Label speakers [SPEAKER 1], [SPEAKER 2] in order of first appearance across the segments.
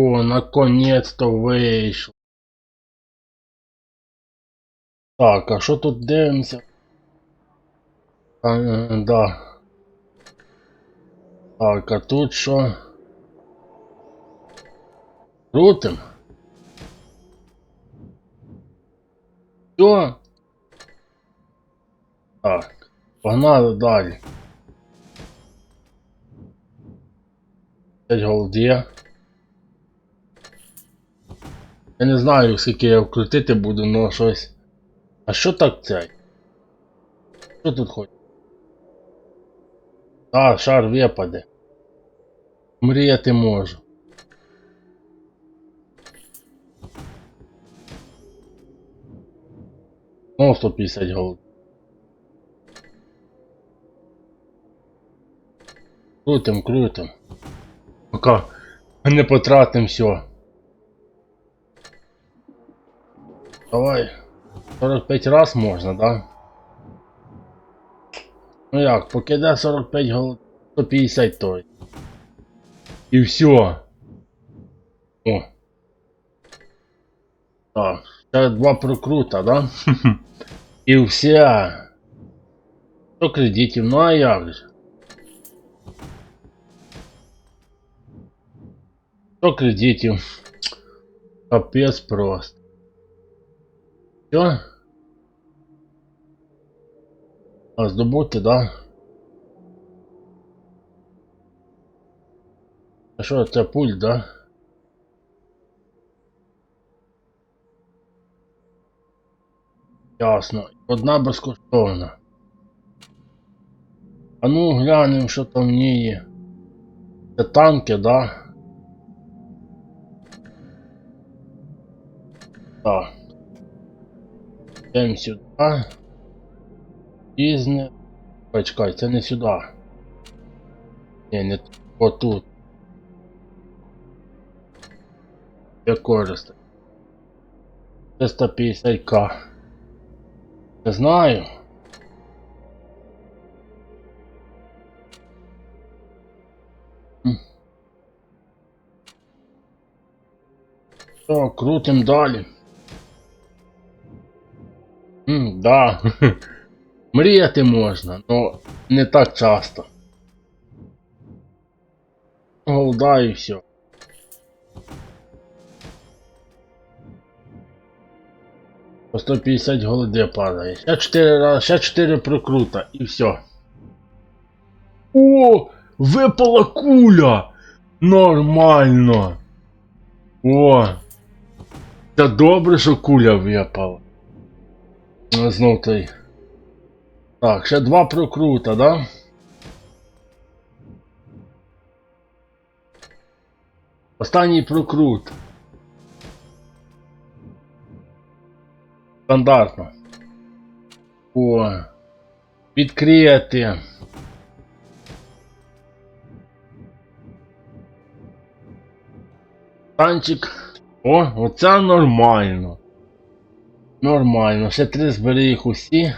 [SPEAKER 1] О, наконец-то вийшло. Так, а що тут дивимося? А, е, да. Так, а тут що? Крутим? Все? Так, погнали далі. 5 голді. Я не знаю, скільки я вкрутити буду, но щось. А що так цей? Що тут хоч? А, шар випаде. Мріяти можу. Ну, 150 голд. Крутим, крутим. Пока не потратим все. Давай. 45 раз можна, да? Ну як, покиде 45 голод, 150 той. І все. О. Так, ще два прокрута, да? І все. 100 кредитів, ну а як же? 100 кредитів. Капець просто. Все? А, здобути, да? А що, це пульт, да? Ясно. Одна безкоштовна. А ну глянемо, що там в є. Це танки, да? Так. Йдемо сюди. Різне. Почекай, це не сюди. Ні, не тут. Отут. Як користати. 350к. Не знаю. Що, крутим далі. М, да. Мріяти можна, но не так часто. Голда і все. По 150 голоди падає. Ще 4 рази, ще 4 прокрута і все. О! Випала куля! Нормально! О! Це добре, що куля випала. Ну, Знов той. Так, ще два прокрута, да? Останній прокрут. Стандартно. О. Відкрити. Танчик. О, оце нормально. Нормально. Ще три збери їх усі.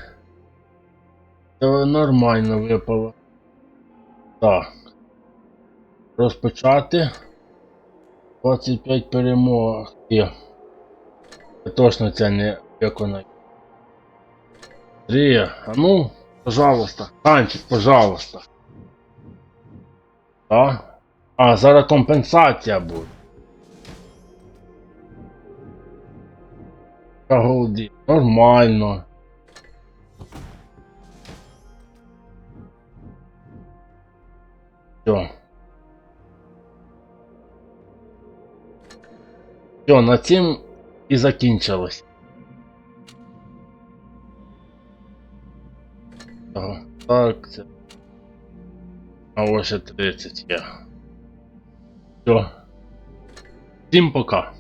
[SPEAKER 1] Це нормально випало. Так. Розпочати. 25 перемог. Я точно це не виконаю. Три. А ну, пожалуйста. Танчик, пожалуйста. Так. А, зараз компенсація буде. Та голді. Нормально. Все. Все, на цим і закінчилось. Ага, Так, це. А ось ще 30 є. Все. Всім пока.